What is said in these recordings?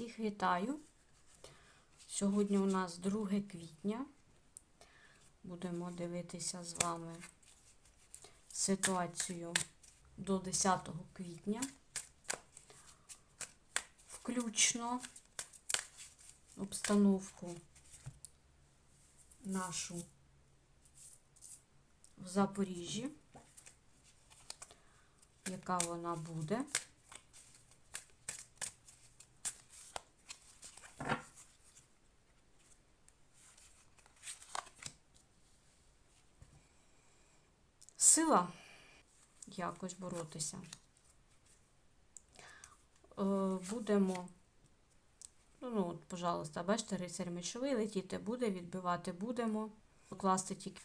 Всіх вітаю. Сьогодні у нас 2 квітня. Будемо дивитися з вами ситуацію до 10 квітня. Включно обстановку нашу в Запоріжжі, яка вона буде. Сила якось боротися. Е, Будемо, ну, ну, от, пожалуйста, бачите, рицарь мечовий, летіти буде, відбивати будемо. Покласти тільки.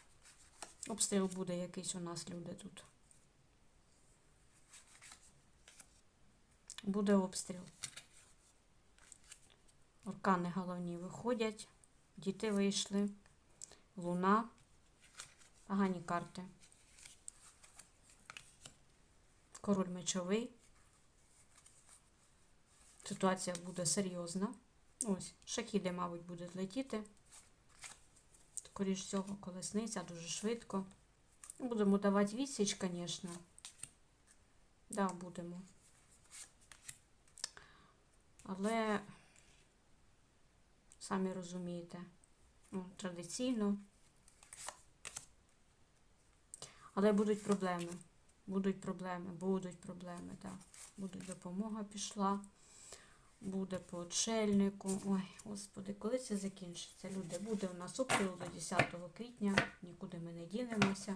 Обстріл буде якийсь у нас люди тут. Буде обстріл. Оркани головні виходять, діти вийшли, луна, погані карти. Король мечовий. Ситуація буде серйозна. Ось, шахіди, мабуть, будуть летіти. Скоріш всього, колесниця дуже швидко. Будемо давати відсіч, звісно. Да, будемо. Але, самі розумієте, ну, традиційно. Але будуть проблеми. Будуть проблеми, будуть проблеми, так. Буде допомога пішла, буде по отшельнику. Ой, господи, коли це закінчиться? Люди, буде у нас обстріл до 10 квітня, нікуди ми не дінемося.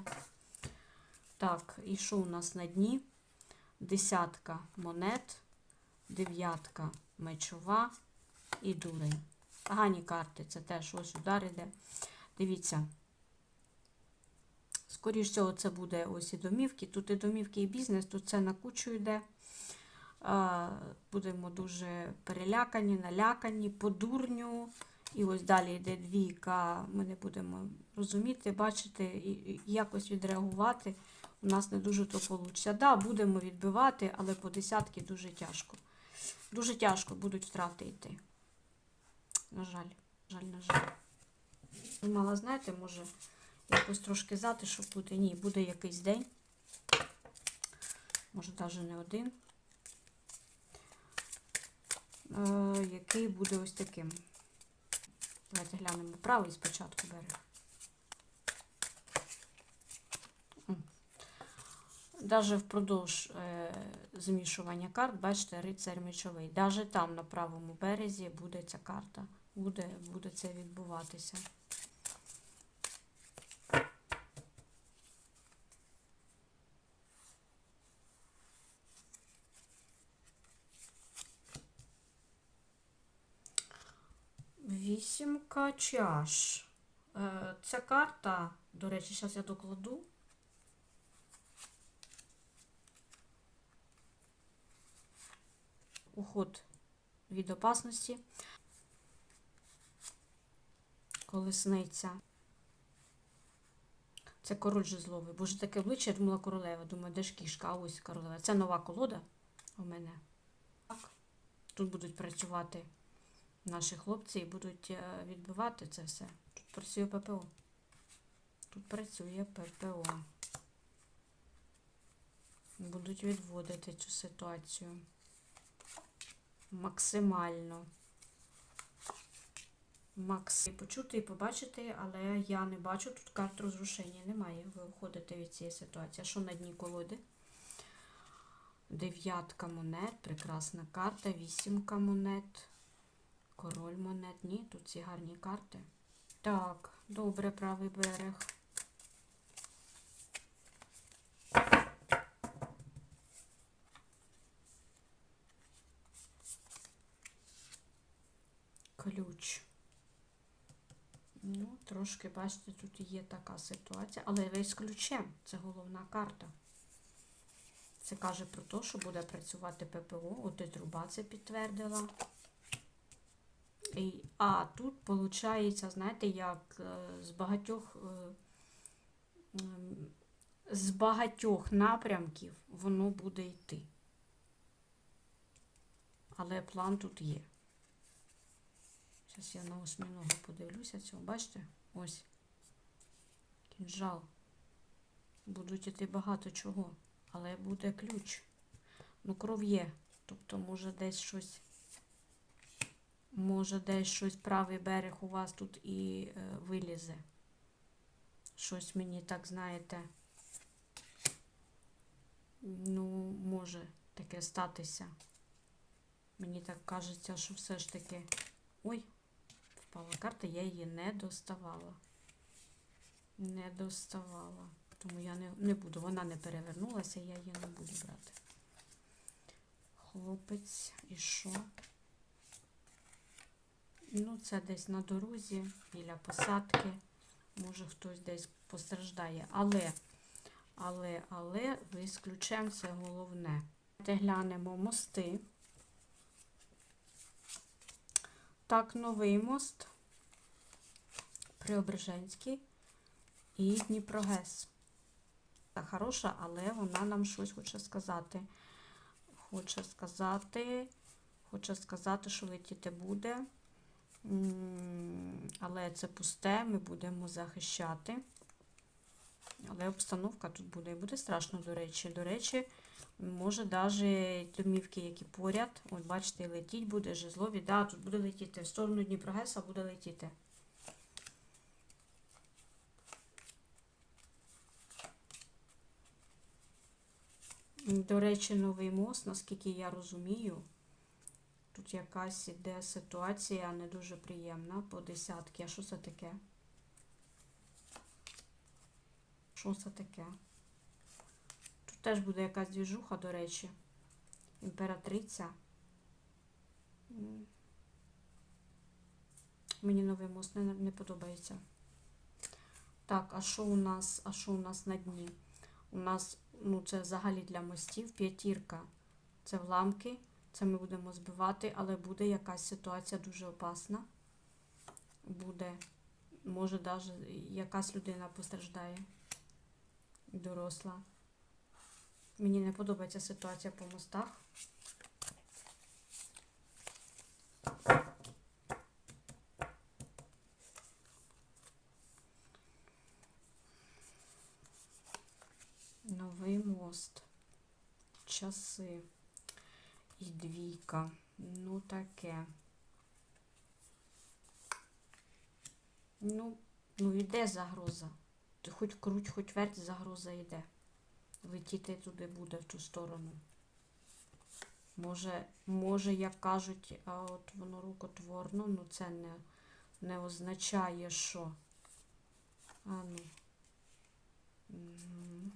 Так, і що у нас на дні? Десятка монет, дев'ятка мечова і дурень. Погані карти, це теж ось удар іде. Дивіться. Скоріше всього, це буде ось і домівки. Тут і домівки, і бізнес, тут це на кучу йде. Будемо дуже перелякані, налякані, по дурню. І ось далі йде двійка. Ми не будемо розуміти, бачити і якось відреагувати. У нас не дуже то вийде. Да, будемо відбивати, але по десятки дуже тяжко. Дуже тяжко будуть втрати йти. На жаль, жаль, на жаль. Думала, знаєте, може якось трошки затишок буде. Ні, буде якийсь день. Може, навіть не один. Е, який буде ось таким. Давайте глянемо правий спочатку берег. Даже впродовж е, змішування карт, бачите, рицарь мечовий. Даже там на правому березі буде ця карта. Буде, буде це відбуватися. Вісімка чаш. Е, Ця карта, до речі, зараз я докладу. Уход від опасності. Колесниця. Це король жезловий. Боже, таке обличчя, я думала королева. Думаю, де ж кішка? А ось королева. Це нова колода у мене. Так. Тут будуть працювати наші хлопці будуть е, відбивати це все. Тут працює ППО. Тут працює ППО. Будуть відводити цю ситуацію. Максимально. Макс. Почути і побачити, але я не бачу тут карт розрушення. Немає. Ви уходите від цієї ситуації. А що на дні колоди? Дев'ятка монет, прекрасна карта, вісімка монет. Король монет. Ні, тут ці гарні карти. Так, добре, правий берег. Ключ. Ну, трошки, бачите, тут є така ситуація, але весь ключем. Це головна карта. Це каже про те, що буде працювати ППО. От і труба це підтвердила. А тут, виходить, знаєте, як е, з багатьох е, з багатьох напрямків воно буде йти. Але план тут є. Зараз я на осьминога подивлюся цього. Бачите? Ось. Кінжал. Будуть іти багато чого. Але буде ключ. Ну, кров є. Тобто, може десь щось. Може, десь щось правий берег у вас тут і е, вилізе. Щось мені так, знаєте. Ну, може таке статися. Мені так кажеться, що все ж таки. Ой, впала карта, я її не доставала. Не доставала. Тому я не, не буду. Вона не перевернулася, я її не буду брати. Хлопець і що? Ну, це десь на дорозі, біля посадки. Може хтось десь постраждає. Але, але, але, висключаємо це головне. Давайте глянемо мости. Так, новий мост. Преображенський і Дніпрогес. Та хороша, але вона нам щось хоче сказати. Хоче сказати, хоче сказати, що летіти буде. Але це пусте, ми будемо захищати. Але обстановка тут буде. І буде страшно, до речі. До речі, може навіть домівки, які поряд. От бачите, летіть буде, жезлові. Да, тут буде летіти. В сторону Дніпрогеса буде летіти. До речі, новий мост, наскільки я розумію, тут якась іде ситуація не дуже приємна по десятки. А що це таке? Що це таке? Тут теж буде якась двіжуха, до речі. Імператриця. Мені новий мост не, не подобається. Так, а що у нас? А що у нас на дні? У нас, ну, це взагалі для мостів п'ятірка. Це вламки. Це ми будемо збивати, але буде якась ситуація дуже опасна. Буде, може, навіть якась людина постраждає. Доросла. Мені не подобається ситуація по мостах. Новий мост. Часи. І двійка. Ну, таке. Ну, ну іде загроза. Хоч круть, хоч верть, загроза йде. Летіти туди буде в ту сторону. Може, може, як кажуть, а от воно рукотворно, ну це не, не означає, що. А ну. Угу.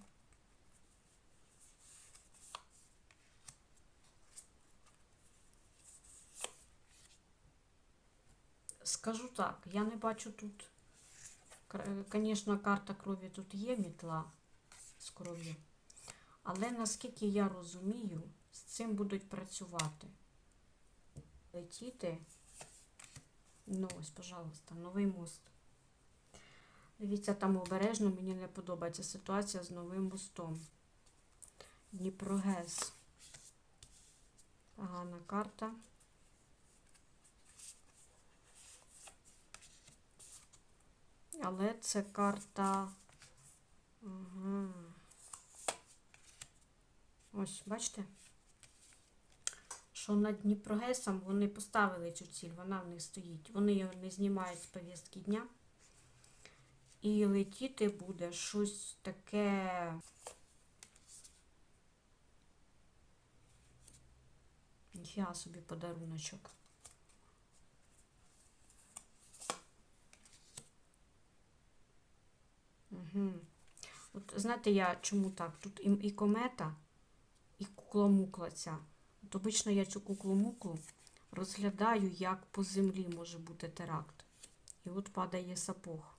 Скажу так, я не бачу тут. Звісно, карта крові тут є мітла з кров'ю. Але наскільки я розумію, з цим будуть працювати. Летіти. Ну, ось, пожалуйста, новий мост. Дивіться, там обережно, мені не подобається ситуація з новим мостом. Дніпрогес. Погана карта. Але це карта. Ага. Ось, бачите? Що над Дніпрогесом вони поставили цю ціль, вона в них стоїть. Вони його не знімають з повістки дня. І летіти буде щось таке. Я собі подаруночок. От знаєте, я чому так? Тут і, і комета, і кукла-мукла ця. От обично я цю куклу-муклу розглядаю, як по землі може бути теракт. І от падає сапог.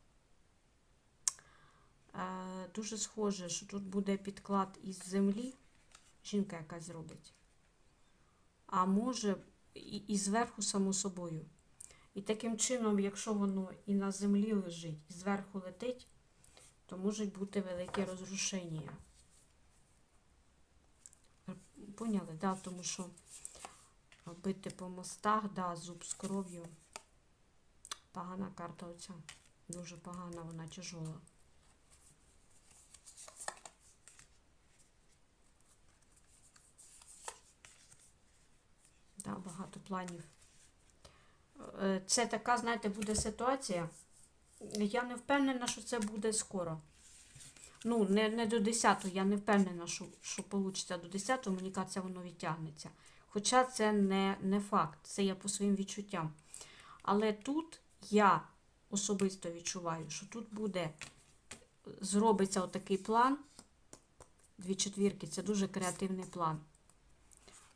Е, дуже схоже, що тут буде підклад із землі, жінка якась зробить. А може, і, і зверху, само собою. І таким чином, якщо воно і на землі лежить, і зверху летить, то можуть бути великі розрушення. Поняли, да? Тому що бити по мостах, да, зуб з кров'ю. Погана карта оця. Дуже погана, вона тяжола. Да, багато планів. Е, Це така, знаєте, буде ситуація. Я не впевнена, що це буде скоро. Ну, не, не до 10 я не впевнена, що, що вийде до 10 мені кажеться, воно відтягнеться. Хоча це не, не факт, це я по своїм відчуттям. Але тут я особисто відчуваю, що тут буде, зробиться отакий план. Дві четвірки це дуже креативний план.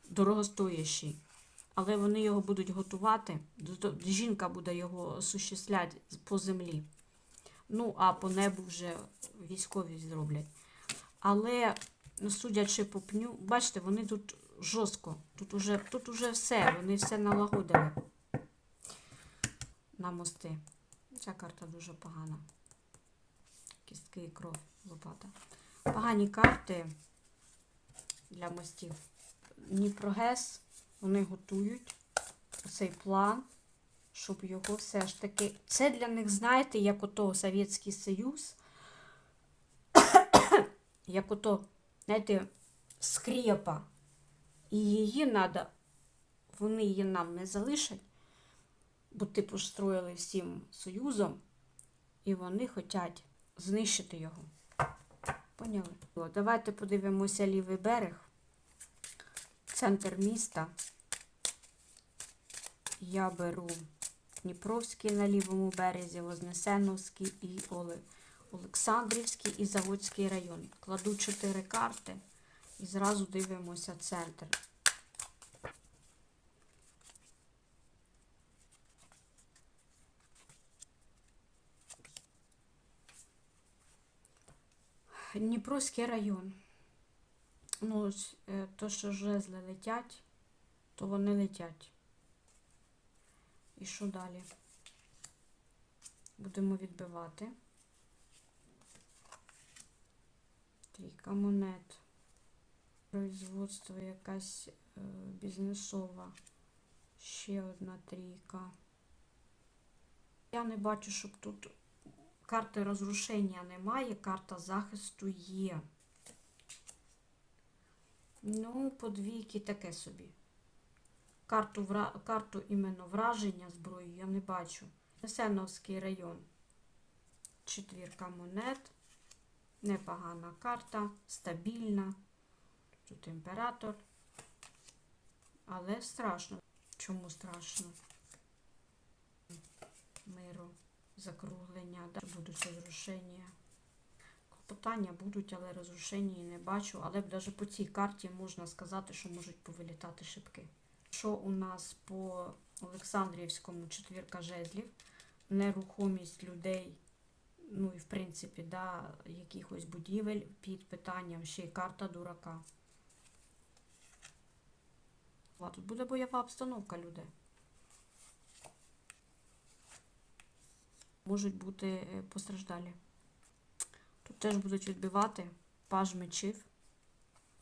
Дорогостоящий. Але вони його будуть готувати. Жінка буде його осуществляти по землі. Ну, а по небу вже військові зроблять. Але, ну, судячи по пню, бачите, вони тут жорстко. Тут уже, тут уже все, вони все налагодили на мости. Ця карта дуже погана. Кістки і кров, лопата. Погані карти для мостів. Дніпрогес, вони готують цей план, щоб його все ж таки. Це для них, знаєте, як ото Совєтський Союз, як ото, знаєте, скрепа. І її треба, вони її нам не залишать, бо типу ж строїли всім союзом, і вони хочуть знищити його. Поняли? Давайте подивимося лівий берег, центр міста. Я беру Дніпровський на лівому березі, Вознесеновський і Оле- Олександрівський і Заводський район. Кладу чотири карти і зразу дивимося центр. Дніпровський район. Ну, ось, е, то, що жезли летять, то вони летять. І що далі? Будемо відбивати. Трійка монет. Производство якась е, бізнесова. Ще одна трійка. Я не бачу, щоб тут карти розрушення немає, карта захисту є. Ну, подвійки таке собі. Карту, вра... карту іменно враження зброї я не бачу. Несеновський район. Четвірка монет. Непогана карта, стабільна. Тут імператор. Але страшно. Чому страшно? Миру, закруглення, да? будуть розрушення. Клопотання будуть, але розрушення і не бачу. Але навіть по цій карті можна сказати, що можуть повилітати шибки. Що у нас по Олександрівському четвірка жезлів, нерухомість людей, ну і в принципі, да, якихось будівель під питанням ще й карта дурака. А тут буде бойова обстановка, люди. Можуть бути е, постраждалі. Тут теж будуть відбивати паж мечів.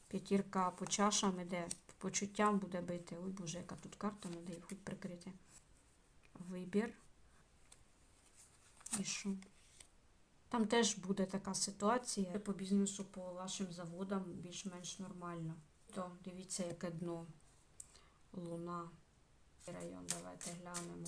П'ятірка по чашам іде, по почуттям буде бити. Ой боже, яка тут карта, треба її хоч прикрити. Вибір. І що? Там теж буде така ситуація. По бізнесу, по вашим заводам більш-менш нормально. То дивіться, яке дно. Луна. Район, давайте глянемо.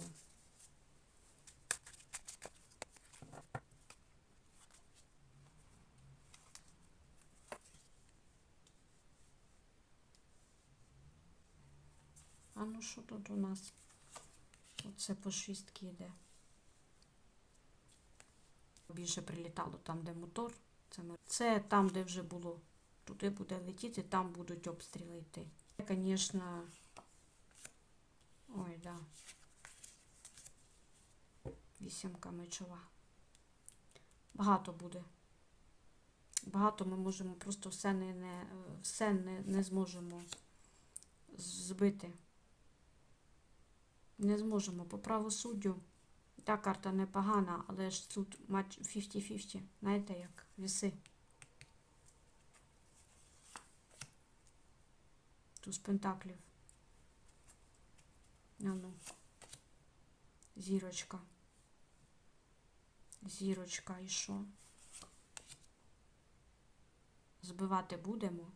Ну що тут у нас? Оце по шістки йде. Більше прилітало там, де мотор. Це, ми... Це там, де вже було. Туди буде летіти, там будуть обстріли йти. Звісно. Ой, да. Вісімка мечова. Багато буде. Багато ми можемо просто все не, не, все не, не зможемо збити. Не зможемо. По правосуддю. Та карта непогана, але ж тут матч 50-50. Знаєте, як віси. Туз пентаклів. А ну. Зірочка. Зірочка і що? Збивати будемо.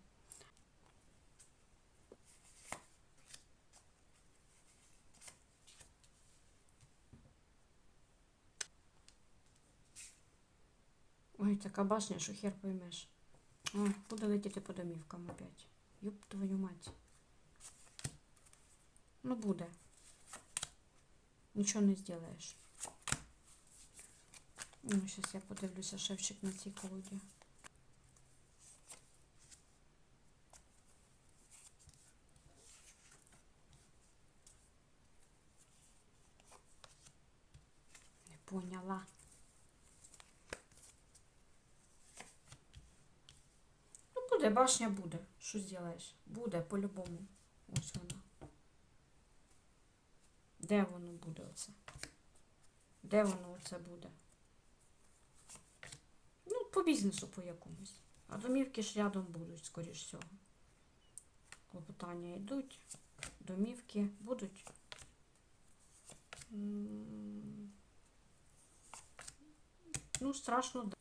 Ой, така башня, що хер поймеш. О, буду летіти по домівкам опять. Юб твою мать. Ну буде. Нічого не зробиш. Ну, зараз я подивлюся шевчик на цій колоді. Не поняла. Буде, башня буде. Що зробиш? Буде, по-любому. Ось вона. Де воно буде оце? Де воно оце буде? Ну, по бізнесу по якомусь. А домівки ж рядом будуть, скоріш всього. Клопотання йдуть, домівки будуть. Ну, страшно. да.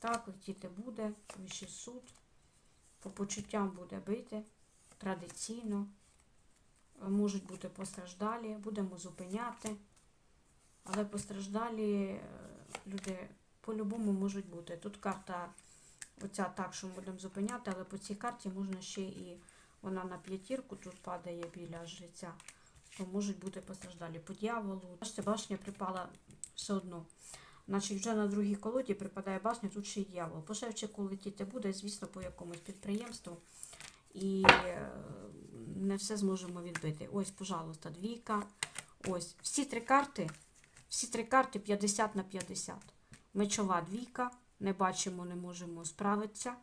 Так, летіти буде, вищий суд. По почуттям буде бити традиційно. Можуть бути постраждалі, будемо зупиняти. Але постраждалі е, люди по-любому можуть бути. Тут карта, оця так, що ми будемо зупиняти, але по цій карті можна ще і вона на п'ятірку тут падає біля жреця, то можуть бути постраждалі. По дьяволу. Бачите, башня припала все одно. Значить, вже на другій колоді припадає башня, тут ще дьявол. По шевчику летіти буде, звісно, по якомусь підприємству. І е, не все зможемо відбити. Ось, пожалуйста, двійка. Ось. Всі три карти, всі три карти 50 на 50. Мечова двійка. Не бачимо, не можемо справитися.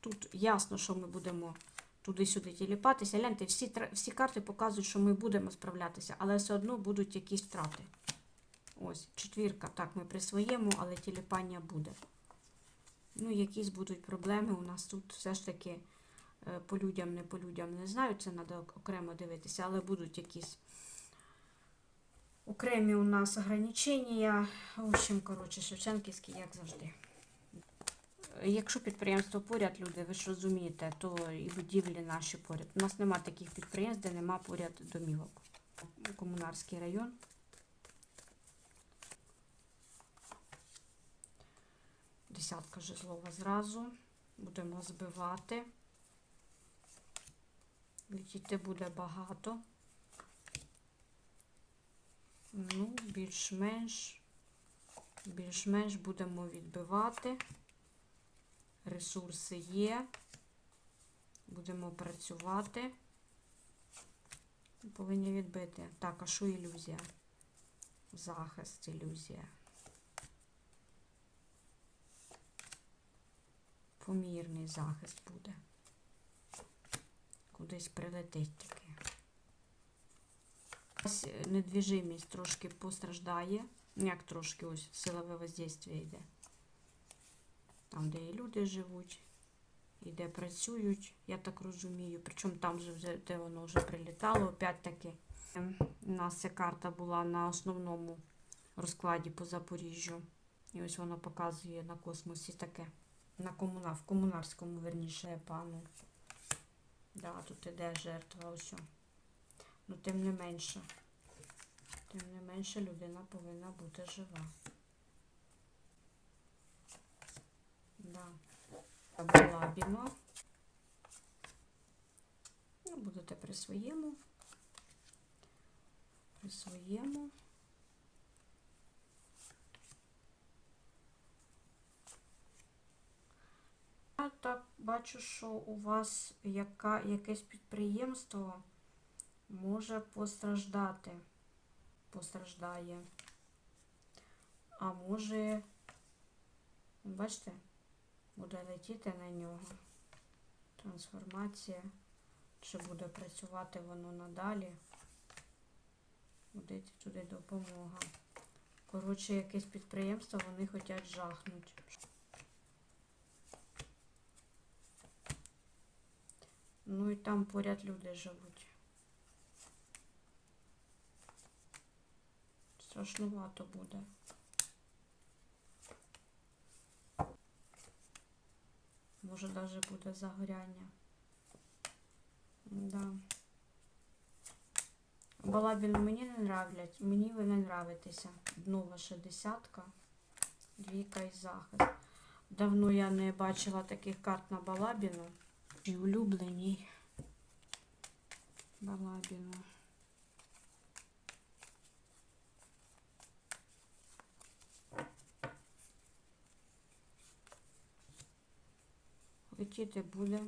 Тут ясно, що ми будемо туди-сюди тіліпатися. Гляньте, всі, всі карти показують, що ми будемо справлятися, але все одно будуть якісь втрати. Ось, четвірка. Так, ми при своєму, але тіліпання буде. Ну, якісь будуть проблеми. У нас тут все ж таки е, по людям, не по людям не знаю, це треба окремо дивитися, але будуть якісь окремі у нас ограничення. В общем, коротше, Шевченківський, як завжди. Якщо підприємство поряд, люди, ви ж розумієте, то і будівлі наші поряд. У нас нема таких підприємств, де нема поряд домівок. Комунарський район. Десятка жезлова зразу. Будемо збивати. Летіти буде багато. Ну, більш-менш. Більш-менш будемо відбивати. Ресурси є. Будемо працювати. Повинні відбити. Так, а що ілюзія? Захист, ілюзія. Помірний захист буде. Кудись прилетить таки. Ось недвіжимість трошки постраждає. Ну, Як трошки ось силове воздействие йде. Там, де і люди живуть, і де працюють, я так розумію. Причому там де воно вже прилітало, опять таки. Ем, У нас ця карта була на основному розкладі по Запоріжжю. І ось воно показує на космосі таке. На комуна, в комунарському, верніше, пану. Да, тут іде жертва ось. Ну, тим не менше. Тим не менше людина повинна бути жива. Да. Балабіно. Ну, будете при своєму. При своєму. Так бачу, що у вас яка, якесь підприємство може постраждати. Постраждає. А може, бачите, буде летіти на нього. Трансформація. Чи буде працювати воно надалі? Буде туди допомога. Коротше, якесь підприємство вони хочуть жахнути. Ну і там поряд люди живуть. Страшнувато буде. Може навіть буде загоряння. Да. Балабіну мені не нравлять, мені ви не нравитеся. Дно ваша десятка, двійка і захист. Давно я не бачила таких карт на Балабіну. І улюбленій Балабіну. Летіти буде.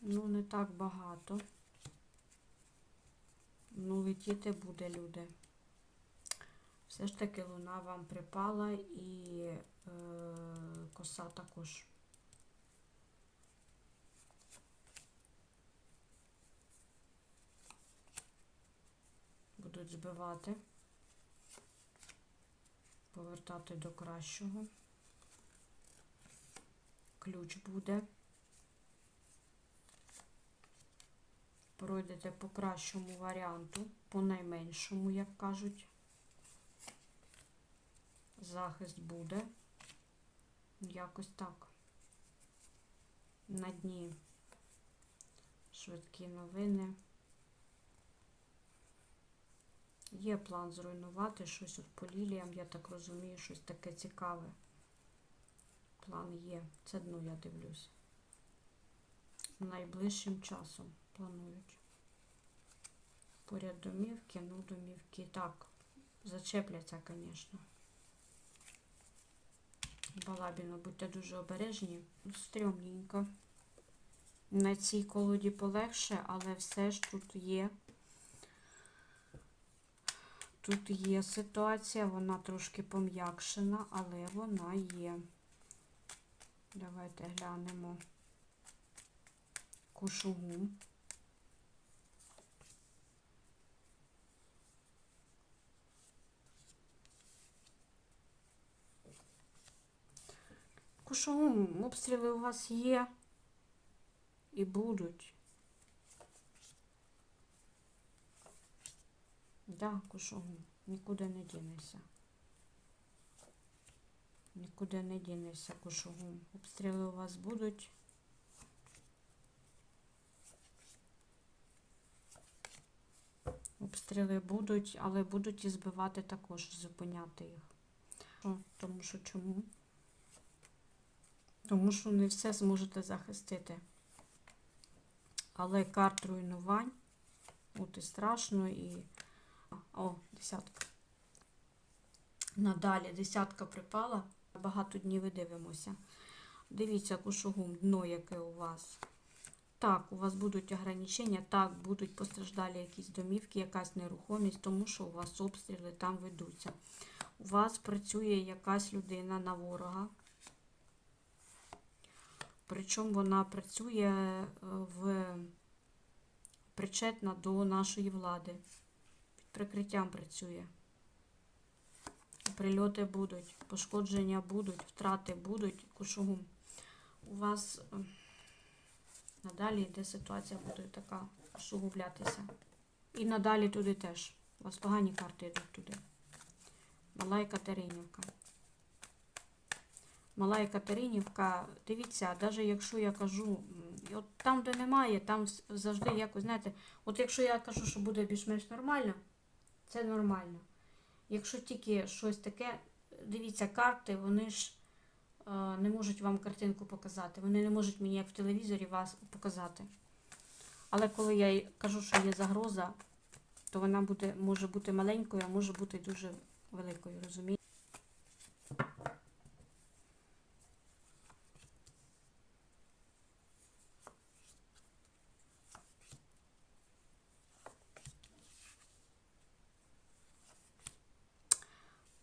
Ну, не так багато. Ну, летіти буде, люди. Все ж таки луна вам припала і е, коса також. Будуть збивати, повертати до кращого. Ключ буде. Пройдете по кращому варіанту, по найменшому, як кажуть. Захист буде. Якось так. На дні швидкі новини. Є план зруйнувати щось от по ліліям, я так розумію, щось таке цікаве. План є. Це дно я дивлюсь. Найближчим часом планують. Поряд домівки, ну домівки так, зачепляться, звісно. Балабіно, будьте дуже обережні. Стрьомненько. На цій колоді полегше, але все ж тут є. Тут є ситуація, вона трошки пом'якшена, але вона є. Давайте глянемо кушугу. Кушугум, обстріли у вас є і будуть. Да, кушугум, нікуди не дінешся. Нікуди не дінешся, кушугум. Обстріли у вас будуть. Обстріли будуть, але будуть і збивати також, зупиняти їх. Тому що чому? Тому що не все зможете захистити. Але карт руйнувань, от і страшно, і. О, десятка. Надалі десятка припала. Багато днів і дивимося. Дивіться, кушугум, дно, яке у вас. Так, у вас будуть ограничення, так, будуть постраждалі якісь домівки, якась нерухомість, тому що у вас обстріли там ведуться. У вас працює якась людина на ворога. Причому вона працює в причетна до нашої влади. Прикриттям працює. Прильоти будуть, пошкодження будуть, втрати будуть, кушугум. У вас надалі йде ситуація буде така усугублятися. І надалі туди теж. У вас погані карти йдуть туди. Мала Катеринівка. Мала Катеринівка, дивіться, навіть якщо я кажу, от там, де немає, там завжди якось, знаєте, от якщо я кажу, що буде більш-менш нормально, це нормально. Якщо тільки щось таке, дивіться, карти, вони ж е, не можуть вам картинку показати. Вони не можуть мені, як в телевізорі, вас показати. Але коли я кажу, що є загроза, то вона буде, може бути маленькою, а може бути дуже великою, розумієте?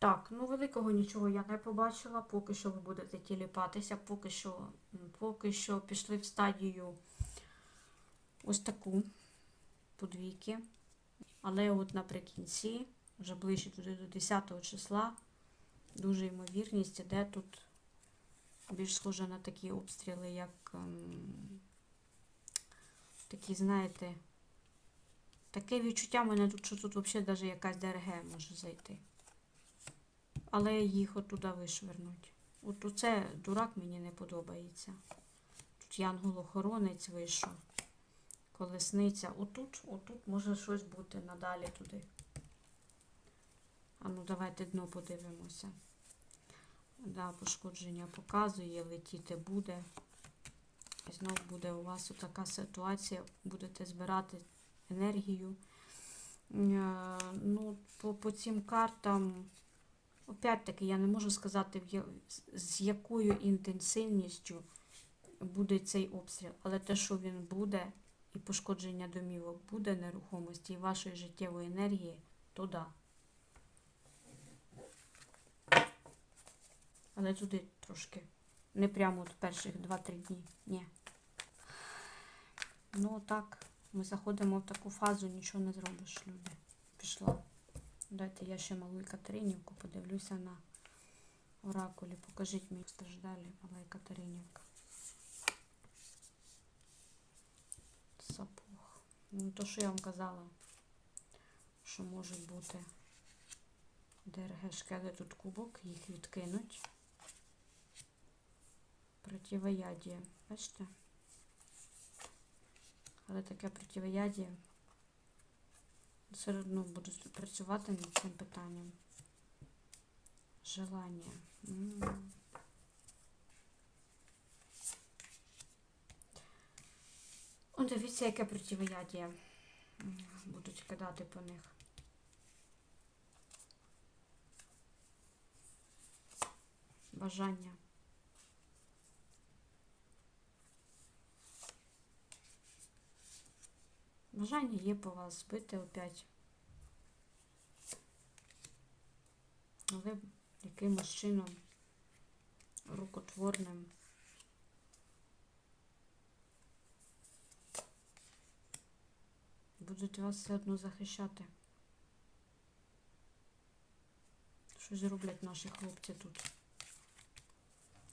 Так, ну великого нічого я не побачила, поки що ви будете тіліпатися, поки що, поки що пішли в стадію ось таку подвійки. Але от наприкінці, вже ближче туди до 10 числа, дуже ймовірність іде тут більш схоже на такі обстріли, як ем, такі, знаєте, Таке відчуття в мене тут, що тут взагалі навіть якась ДРГ може зайти. Але їх отуда вишвернуть. От оце дурак мені не подобається. Тут янгол-охоронець вийшов. Колесниця. Отут, отут може щось бути надалі туди. А ну давайте дно подивимося. Да, пошкодження показує, летіти буде. І знов буде у вас така ситуація, будете збирати енергію. Е, Ну, по, по цим картам, опять-таки, я не можу сказати, з- якою інтенсивністю буде цей обстріл, але те, що він буде, і пошкодження домівок буде нерухомості і вашої життєвої енергії, то да. Але туди трошки. Не прямо от перших 2-3 дні. Ні. Ну так, ми заходимо в таку фазу, нічого не зробиш, люди. Пішла. Дайте я ще малу Катеринівку подивлюся на оракулі. Покажіть мені страждалі, мала Катеринівка. Сапог. Ну, то, що я вам казала, що може бути ДРГ шкели тут кубок, їх відкинуть. Противоядие. Бачите? Але таке противоядие все одно буду працювати над цим питанням. Желання. О, дивіться, яке противоядие. Будуть кидати по них. Бажання. Бажання є по вас збити опять. Але якимось чином рукотворним. Будуть вас все одно захищати. Що зроблять наші хлопці тут?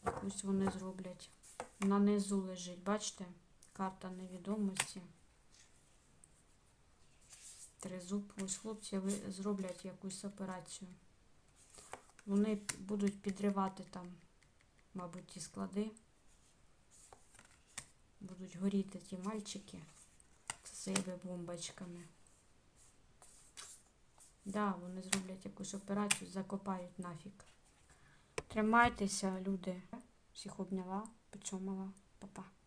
Якусь вони зроблять. На низу лежить, бачите? Карта невідомості. Тризуб. Ось хлопці зроблять якусь операцію. Вони будуть підривати там, мабуть, ті склади. Будуть горіти ті мальчики з себе бомбочками. Да, вони зроблять якусь операцію, закопають нафіг. Тримайтеся, люди. Всіх обняла, поцьомала. Па-па.